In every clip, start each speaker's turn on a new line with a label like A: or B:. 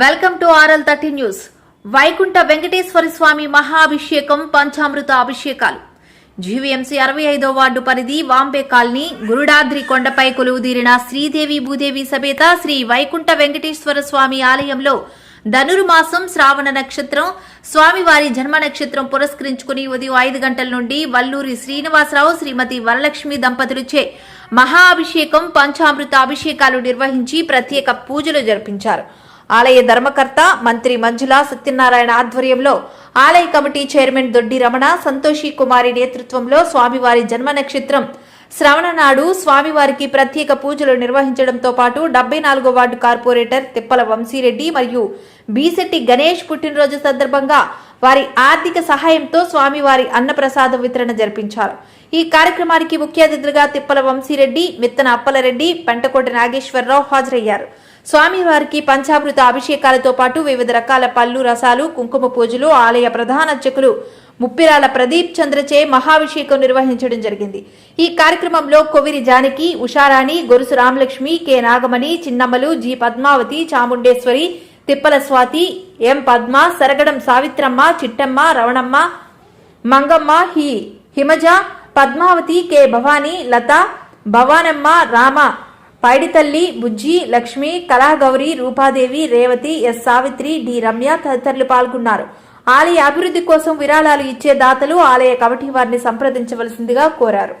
A: Welcome to RL thirty news. Vaikuntha Venkateswara Swamy మహాభిషేకం పంచామృత అభిషేకాలు. GVMC అరవై ఐదో వార్డు పరిధి వాంబే కాలనీ గురుడాద్రి కొండపై కొలువుదీరిన శ్రీదేవి భూదేవి సమేత శ్రీ వైకుంఠ వెంకటేశ్వర స్వామి ఆలయంలో ధనుర్మాసం శ్రావణ నక్షత్రం స్వామివారి జన్మ నక్షత్రం పురస్కరించుకుని ఉదయం ఐదు గంటల నుండి వల్లూరి శ్రీనివాసరావు శ్రీమతి వరలక్ష్మి దంపతులుచే మహాభిషేకం పంచామృత అభిషేకాలు నిర్వహించి ప్రత్యేక పూజలు జరిపించారు. ఆలయ ధర్మకర్త మంత్రి మంజుల సత్యనారాయణ ఆధ్వర్యంలో ఆలయ కమిటీ చైర్మన్ దొడ్డి రమణ సంతోషి కుమారి నేతృత్వంలో స్వామివారి జన్మ నక్షత్రం శ్రవణ నాడు స్వామివారికి ప్రత్యేక పూజలు నిర్వహించడంతో పాటు డెబ్బై నాలుగో వార్డు కార్పొరేటర్ తిప్పల వంశీరెడ్డి మరియు బీసెట్టి గణేష్ పుట్టినరోజు సందర్భంగా వారి ఆర్థిక సహాయంతో స్వామివారి అన్నప్రసాద వితరణ జరిపించారు. ఈ కార్యక్రమానికి ముఖ్య అతిథులుగా తిప్పల వంశీరెడ్డి మిత్తన అప్పలరెడ్డి పెంటకోట నాగేశ్వరరావు హాజరయ్యారు. స్వామివారికి పంచామృత అభిషేకాలతో పాటు వివిధ రకాల పళ్ళు రసాలు కుంకుమ పూజలు ఆలయ ప్రధాన అర్చకులు ముప్పిరాల ప్రదీప్ చంద్రచే మహాభిషేకం నిర్వహించడం జరిగింది. ఈ కార్యక్రమంలో Koviri Janaki Usharani Gorusu Ramalakshmi K Nagamani Chinnammalu G Padmavathi Chamundeswari Tippala Swathi M Padma Saragadam Savitramma Chittamma Ravanamma Mangamma హి Himaja Padmavathi K Bhavani Latha Bhavanamma Rama Paiditalli Bujji Lakshmi Kalagowri Rupadevi Revathi S Savitri D Ramya తదితరులు పాల్గొన్నారు. ఆలయ అభివృద్ధి కోసం విరాళాలు ఇచ్చే దాతలు ఆలయ committee వారిని సంప్రదించవలసిందిగా కోరారు.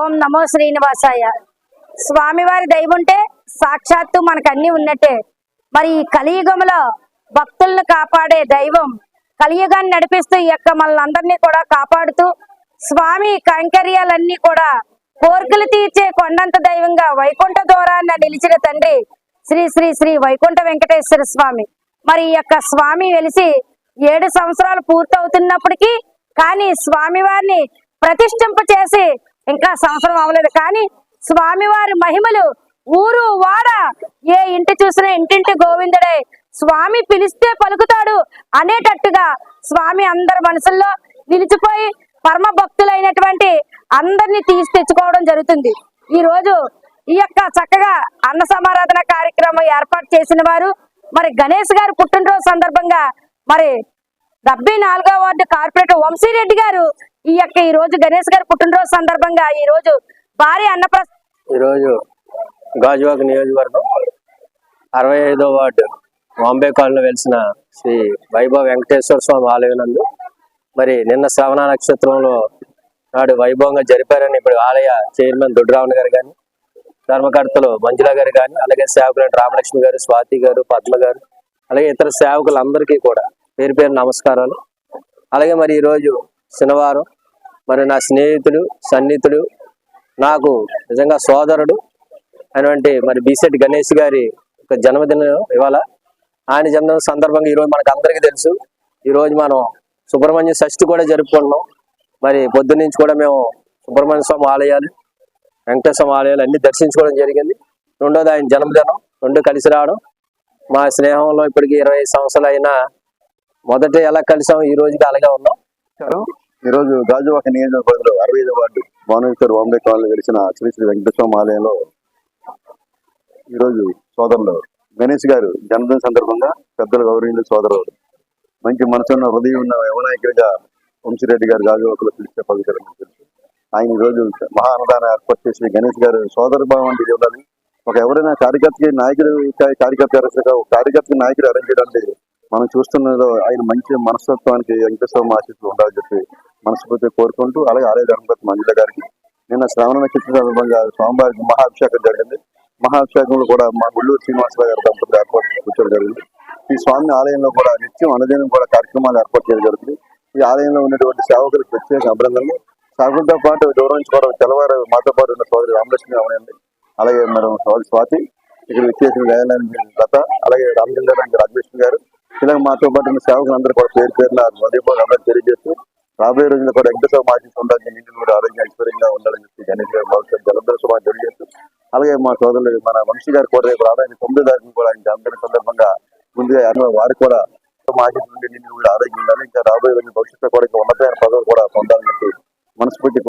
B: ఓం నమో శ్రీనివాసాయ. స్వామివారి దయ ఉంటే సాక్షాత్తు మనకు అన్ని ఉన్నట్టే. మరి ఈ కలియుగంలో భక్తులను కాపాడే దైవం కలియుగాన్ని నడిపిస్తూ ఈ యొక్క మనల్ని కూడా కాపాడుతూ స్వామి కైంకర్యాలన్నీ కూడా కోర్కులు తీర్చే కొండంత దైవంగా వైకుంఠ దూరాన్న నిలిచిన తండ్రి శ్రీ శ్రీ శ్రీ వైకుంఠ వెంకటేశ్వర స్వామి. మరి ఈ యొక్క స్వామి వెలిసి ఏడు సంవత్సరాలు పూర్తవుతున్నప్పటికీ కానీ స్వామివారిని ప్రతిష్ఠింప చేసి ఇంకా సంవత్సరం అవ్వలేదు. కానీ స్వామివారి మహిమలు ఊరు వాడ ఏ ఇంటి చూసినా ఇంటింటి గోవిందుడే. స్వామి పిలిస్తే పలుకుతాడు అనేటట్టుగా స్వామి అందరి మనసుల్లో నిలిచిపోయి పరమ భక్తులైనటువంటి అందరినీ తీసి తెచ్చుకోవడం జరుగుతుంది. ఈ రోజు ఈ యొక్క చక్కగా అన్న సమారాధన కార్యక్రమం ఏర్పాటు చేసిన వారు మరి గణేష్ గారు పుట్టినరోజు సందర్భంగా మరి డెబ్బై నాలుగో వార్డు కార్పొరేటర్ వంశీరెడ్డి గారు ఈ యొక్క ఈ రోజు గణేష్ గారు పుట్టినరోజు సందర్భంగా ఈ రోజు భారీ అన్నప్రస
C: ఈరోజు గాజువాక నియోజకవర్గం అరవై ఐదో వార్డు బాంబే కాలనీ వెలిసిన శ్రీ వైభవ వెంకటేశ్వర స్వామి ఆలయనందు మరి నిన్న శ్రవణ నక్షత్రంలో నాడు వైభవంగా జరిపారని ఇప్పుడు ఆలయ చైర్మన్ దుడ్రావణ గారు కానీ ధర్మకర్తలు మంజుల గారు కానీ అలాగే సేవకులు రామలక్ష్మి గారు స్వాతి గారు పద్మ గారు అలాగే ఇతర సేవకులందరికీ కూడా పేరు పేరు నమస్కారాలు. అలాగే మరి ఈరోజు శనివారం మరి నా స్నేహితుడు సన్నిహితుడు నాకు నిజంగా సోదరుడు అయినటువంటి మరి బీసెట్ గణేష్ గారి ఒక జన్మదినం ఇవాళ. ఆయన జన్మదిన సందర్భంగా ఈరోజు మనకు అందరికీ తెలుసు. ఈరోజు మనం సుబ్రహ్మణ్య షష్ఠి కూడా జరుపుకుంటున్నాం. మరి పొద్దున్న నుంచి కూడా మేము సుబ్రహ్మణ్య స్వామి ఆలయాలు వెంకటేశ్వర స్వామి ఆలయాలు అన్ని దర్శించుకోవడం జరిగింది. రెండోది ఆయన జన్మదినం. రెండు కలిసి రావడం. మా స్నేహంలో ఇప్పటికి ఇరవై సంవత్సరాలు అయినా మొదట ఎలా కలిసాం ఈ రోజుకి అలాగే ఉన్నాం.
D: ఈరోజు గాజువాక నియోజకవర్గంలో అరవై ఐదు వార్డు భువనేశ్వర్ బాంబే కాలనీ గడిచిన శ్రీ శ్రీ వెంకటేశ్వర ఆలయంలో ఈరోజు సోదరులు గణేష్ గారు జన్మదిన సందర్భంగా పెద్దలు గౌరవీయులు సోదరుడు మంచి మనసున్న హృదయం ఉన్న యవనాయకుడిగా వంశీరెడ్డి గారు గాజువాకలో పిలిచే పదవికరణ తెలుసు ఆయన ఈ రోజు మహా అన్నదానం ఏర్పాటు చేసి గణేష్ గారు సోదర భావం అంటే ఉండాలి. ఒక ఎవరైనా కార్యకర్తకి నాయకుడు కార్యకర్త అరెస్ట్ ఒక కార్యకర్తకి నాయకుడు అరేంజ్ చేయడానికి మనం చూస్తున్నదో ఆయన మంచి మనస్తత్వానికి వెంకటేశ్వర ఆశీస్సులు ఉండాలని చెప్పి మనస్ఫూర్తిగా కోరుకుంటూ అలాగే ఆలయ ధర్మకర్త మంజుల గారికి నిన్న శ్రావణ నక్షత్ర సందర్భంగా స్వామివారికి మహాభిషేకం జరిగింది. మహాభిషేకంలో కూడా మా గుళ్ళూరు శ్రీనివాసరావు గారి దంపతులు ఏర్పాటు కూర్చోవడం జరిగింది. ఈ స్వామి ఆలయంలో కూడా నిత్యం అనుదినం కూడా కార్యక్రమాలు ఏర్పాటు చేయడం జరుగుతుంది. ఈ ఆలయంలో ఉన్నటువంటి సేవకులకు ప్రత్యేక అభినందనలు సేవకులతో పాటు దూరం నుంచి కూడా తెల్లవారు మాతో పాటు ఉన్న సోదరి రామలక్ష్మి అవనండి. అలాగే మేడం సోదరి స్వాతి ఇక్కడ విచ్చేసిన వేదనారాయణ లత అలాగే రామచంద్ర రాజకృష్ణ గారు. ఇలా మాతో పాటు ఉన్న సేవకులందరూ కూడా పేరు పేరున హృదయపూర్వక అందరూ తెలియజేస్తూ రాబోయే రోజున కూడా వెంకటేశ్వర మాజీ ఉండాలని మీరు కూడా ఆరోగ్య ఐశ్వర్యంగా ఉండాలని చెప్పి గణేష్ గారు భవిష్యత్ జలంధర శుభాన్ని తెలియజేస్తూ అలాగే మా సోదరులు మన వంశీ గారు కూడా రేపు రాబోయే తొమ్మిది తారీఖు కూడా ఇంకా అందరి సందర్భంగా ముందుగా వారు కూడా మాజీ నుండి ఉండి నిన్ను కూడా ఆరోగ్యం ఉండాలి. ఇంకా రాబోయే రోజుల్లో భవిష్యత్తులో కూడా ఇంకా ఉన్నతమైన పదవులు కూడా పొందాలని చెప్పి మనస్ఫూర్తి